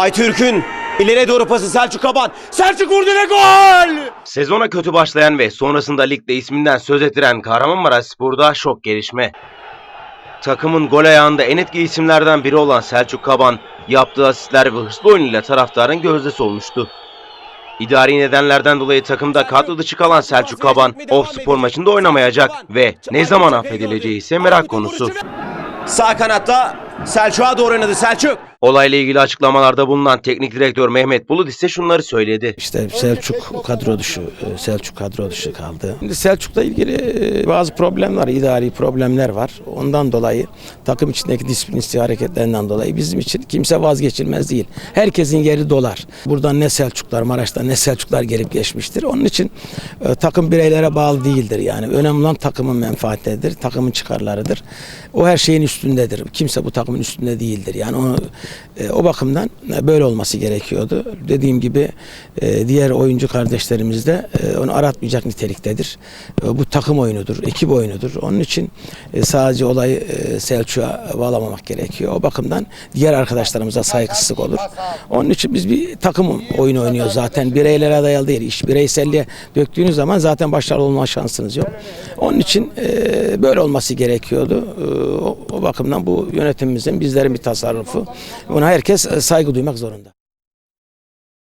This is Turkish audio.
Aytürk'ün ileri doğru pası Selçuk Kaban. Selçuk vurdu ve gol! Sezona kötü başlayan ve sonrasında ligde isminden söz ettiren Kahramanmaraş Spor'da şok gelişme. Takımın gol ayağında en etkili isimlerden biri olan Selçuk Kaban yaptığı asistler ve hırslı oyunuyla taraftarın gözdesi olmuştu. İdari nedenlerden dolayı takımda kadro dışı kalan Selçuk Kaban, Off Spor maçında oynamayacak ve ne zaman affedileceği ise merak konusu. Sağ kanatta Selçuk'a doğru oynadı Selçuk. Olayla ilgili açıklamalarda bulunan teknik direktör Mehmet Bulut ise şunları söyledi. İşte Selçuk kadro dışı, e, Selçuk kadro dışı kaldı. Şimdi Selçuk'la ilgili e, bazı problemler, idari problemler var. Ondan dolayı takım içindeki disiplin hareketlerinden dolayı bizim için kimse vazgeçilmez değil. Herkesin yeri dolar. Buradan ne Selçuklar, Maraş'tan ne Selçuklar gelip geçmiştir. Onun için e, takım bireylere bağlı değildir. Yani önemli olan takımın menfaatlerdir, takımın çıkarlarıdır. O her şeyin üstündedir. Kimse bu takımın üstünde değildir. Yani onu e, o bakımdan e, böyle olması gerekiyordu. Dediğim gibi e, diğer oyuncu kardeşlerimiz de onu aratmayacak niteliktedir. Bu takım oyunudur, ekip oyunudur. Onun için sadece olayı Selçuk'a bağlamamak gerekiyor. O bakımdan diğer arkadaşlarımıza saygısızlık olur. Onun için biz bir takım oyunu oynuyoruz zaten. Bireylere dayalı değil. İş bireyselliğe döktüğünüz zaman zaten başarılı olma şansınız yok. Onun için böyle olması gerekiyordu. Bakımdan bu yönetimimizin bizlerin bir tasarrufu. Buna herkes e, saygı duymak zorunda.